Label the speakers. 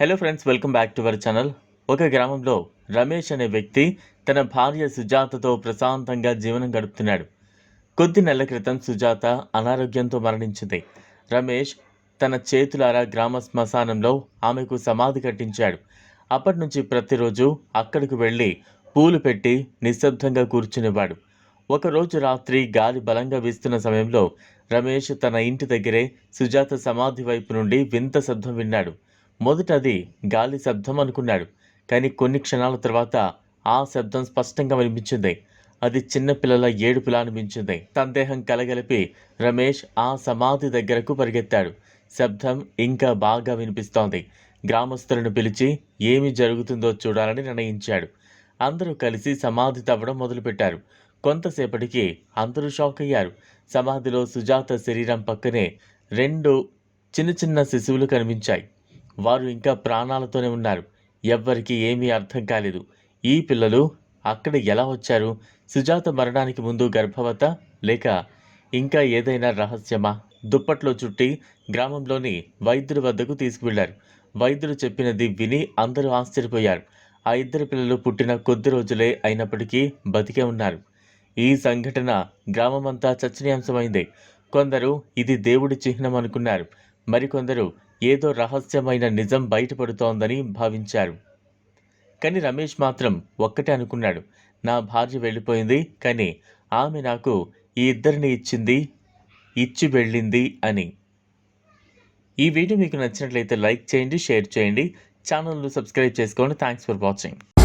Speaker 1: Hello friends welcome back to our channel ఒక గ్రామంలో రమేష్ అనే వ్యక్తి తన భార్య సుజాతతో ప్రశాంతంగా జీవనం గడుపుతున్నాడు. కొద్ది నెలల క్రితం సుజాత అనారోగ్యంతో మరణించింది. రమేష్ తన చేతులారా గ్రామ శ్మశానంలో ఆమెకు సమాధి కట్టించాడు. అప్పటి నుంచి ప్రతిరోజు అక్కడికి వెళ్ళి పూలు పెట్టి నిశ్శబ్దంగా కూర్చునేవాడు. ఒకరోజు రాత్రి గాలి బలంగా వీస్తున్న సమయంలో రమేష్ తన ఇంటి దగ్గరే సుజాత సమాధి వైపు నుండి వింత శబ్దం విన్నాడు. మొదట అది గాలి శబ్దం అనుకున్నాడు. కానీ కొన్ని క్షణాల తర్వాత ఆ శబ్దం స్పష్టంగా వినిపించింది. అది చిన్న పిల్లల ఏడుపులా అనిపించింది. సందేహం కలగలిపి రమేష్ ఆ సమాధి దగ్గరకు పరిగెత్తాడు. శబ్దం ఇంకా బాగా వినిపిస్తోంది. గ్రామస్తులను పిలిచి ఏమి జరుగుతుందో చూడాలని నిర్ణయించాడు. అందరూ కలిసి సమాధి తవ్వడం మొదలుపెట్టారు. కొంతసేపటికి అందరూ షాక్ అయ్యారు. సమాధిలో సుజాత శరీరం పక్కనే రెండు చిన్న చిన్న శిశువులు కనిపించాయి. వారు ఇంకా ప్రాణాలతోనే ఉన్నారు. ఎవ్వరికీ ఏమీ అర్థం కాలేదు. ఈ పిల్లలు అక్కడ ఎలా వచ్చారు? సుజాత మరణానికి ముందు గర్భవత లేక ఇంకా ఏదైనా రహస్యమా? దుప్పట్లో చుట్టి గ్రామంలోని వైద్యుడి వద్దకు తీసుకువెళ్ళారు. వైద్యుడు చెప్పినది విని అందరూ ఆశ్చర్యపోయారు. ఆ ఇద్దరు పిల్లలు పుట్టిన కొద్ది రోజులే అయినప్పటికీ బతికే ఉన్నారు. ఈ సంఘటన గ్రామమంతా చర్చనీయాంశమైంది. కొందరు ఇది దేవుడి చిహ్నం అనుకున్నారు. మరికొందరు ఏదో రహస్యమైన నిజం బయటపడుతోందని భావించారు. కానీ రమేష్ మాత్రం ఒక్కటే అనుకున్నాడు. నా భార్య వెళ్ళిపోయింది కానీ ఆమె నాకు ఈ ఇద్దరిని ఇచ్చింది ఇచ్చి వెళ్ళింది అని. ఈ వీడియో మీకు నచ్చినట్లయితే లైక్ చేయండి షేర్ చేయండి. ఛానల్ను సబ్స్క్రైబ్ చేసుకోండి. Thanks for watching.